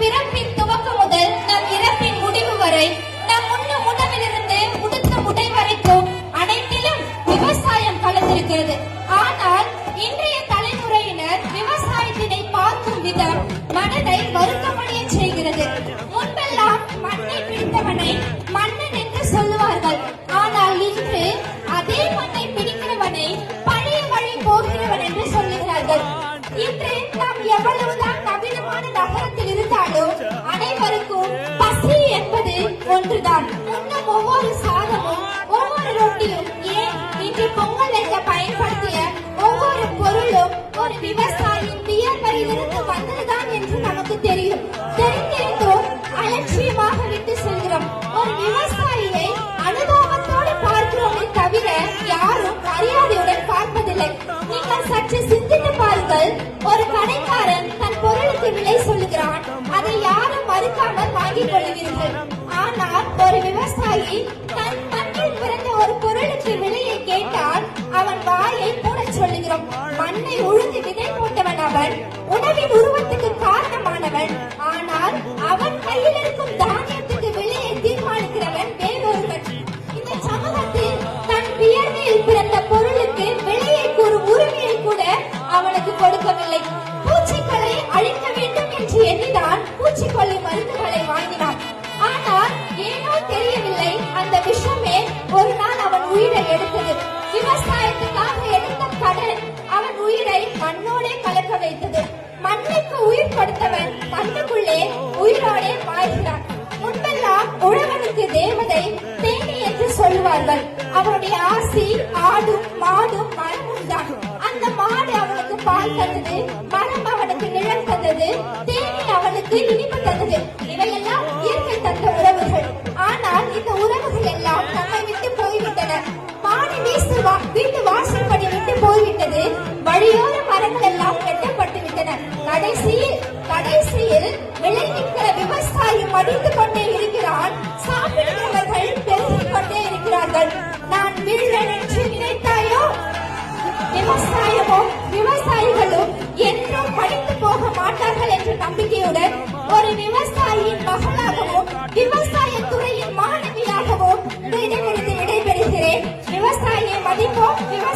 பிறப்பின் துவக்கம் முதல் நம் இறப்பின் முடிவு வரை நம் உண்ணும் உணவிலிருந்து உடுத்த உடை வரைக்கும் அனைத்திலும் விவசாயம் கலந்திருக்கிறது. ஆனால் இன்றைய தலைமுறையினர் விவசாயத்தினை பார்க்கும் விதம் மனதை வருத்தமடைய செய்கிறது. முன்பெல்லாம் மண்ணை பிடித்தவனை மன்னன் என்று சொல்லுவார்கள். ஆனால் இன்று அதே மண்ணை பிடிக்கிறவனை பழைய வழி போகிறவன் என்று சொல்லுகிறார்கள். இன்று நாம் எவ்வளவுதான் நவீனமான நகரத்தில் ஒவ்வொரு ஏன் இன்று பொங்கல் வைக்க பயன்படுத்திய ஒவ்வொரு பொருளும் ஒரு விவசாயியின் வியர்வையிலிருந்து வந்ததுதான் என்று நமக்கு தெரியும். தெரிந்திருந்தும் அலட்சியமாக விட்டு செல்கிறோம். ஒரு விவசாயியை அனுதாபத்தோடு பார்க்கிறோமே தவிர யாரும் மரியாதையுடன் பார்ப்பதில்லை. நீங்கள் சற்று சிந்தித்து பாருங்கள். ஒரு கடைக்காரன் தன் பொருளுக்கு விலை சொல்கிறான் அதை யாரும் மறுக்காமல் வாங்கிக் கொள்ளுவீர்கள். ஆனால் ஒரு விவசாயி போட்டவன் உணவின் உருவத்துக்கு காரணமானவன். ஆனால் அவன் கையில் இருக்கும் தானியத்துக்கு விலையை தீர்மானிக்கிறவன் வேறொருவன். இந்த சமூகத்தில் தன் வியர்வையில் பிறந்த பொருளுக்கு விலையை கூறும் உரிமையை கூட அவனுக்கு கொடுக்கவில்லை. உழவனுக்கு தேவதை தேனி என்று சொல்வார்கள் அவருடைய ஆசி ஆடும் மாடும் மரமும் தான் அந்த மாடு அவனுக்கு பால் தந்தது மரம் அவனுக்கு நிழல் தந்தது தேனி அவனுக்கு இனிப்பு தந்தது. இவையெல்லாம் இயற்கை தந்த உறவுகள். ஆனால் இந்த உறவுகள் எல்லாம் நம்மை விட்டு போய்விட்டன. மாடு வீசு வீட்டு வாசல்படி விட்டு போய்விட்டது. வழியோர மரங்கள் எல்லாம் வெட்டப்பட்டு விட்டன கடைசியில் கடைசியில் விளைவிக்கிற விவசாயமும் விவசாயிகளும் என்றும் படித்து போக மாட்டார்கள் என்ற நம்பிக்கையுடன் ஒரு விவசாயியின் மகளாகவும் விவசாய துறையின் மாணவியாகவும் விடைபெறுகிறேன் விவசாயியை மதிப்போம் விவசாய